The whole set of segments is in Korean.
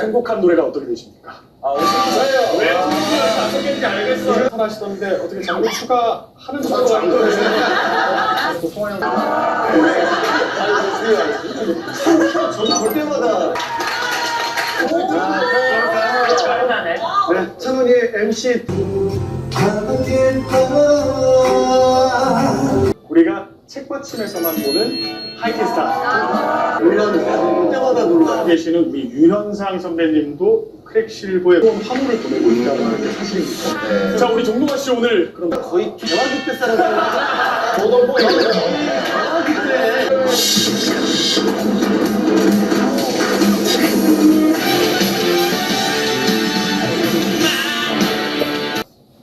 선곡한 노래가 어떻게 되십니까? 아, 오십니까요? 왜 다섯 개인지 알겠어. 하시던데 어떻게 장르 추가하는 되세요? 또 송하영 저는 볼 때마다. 짜증나네. 네, 찬원이의 MC 우리가 책받침에서만 보는 하이틴 스타 놀라는 볼 때마다 계시는 우리 유현상 선배님도 크랙실버에 또 화물을 보내고 있다는 게 사실입니다. 자, 우리 종동아 씨 오늘 그럼 거의 개화기 때 사람. 저도 뭐 개화기 때.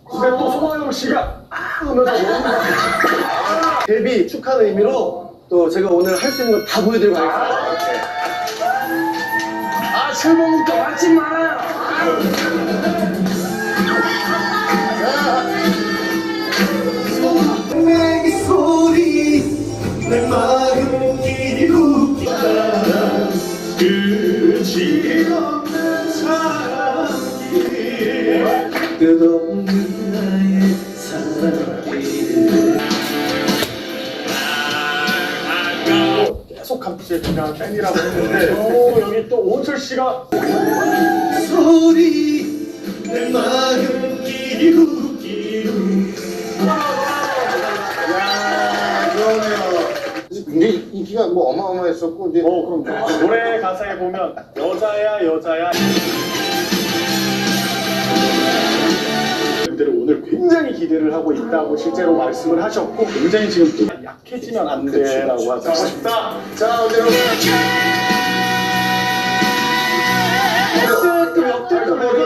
근데 또 송하영 씨가 아 하면서 데뷔 축하하는 의미로 또 제가 오늘 할 수 있는 거다 보여드리고 가겠습니다. 아, 술 먹으니까 맞지 마라. 내기 소리 내 마음 길이고 끝이 없는 사랑길 끝없는 나의 사랑길 계속 감투에 그냥 팬이라고 했는데 또 오은철 씨가 소리 내 마음 길이고. 길이고 야, 그러네요. 굉장히 인기가 뭐 어마어마했었고 이제 어 그럼 노래 가사에 보면 여자야 여자야. 그대로 오늘 굉장히 기대를 하고 있다고 실제로 말씀을 하셨고 굉장히 지금 또 약해지면 안 돼라고 하고 싶다. 자, 여러분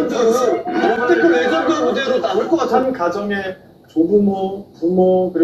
레전드 역대급 레전드 무대로 남을 것한 가정의 조부모, 부모 그리고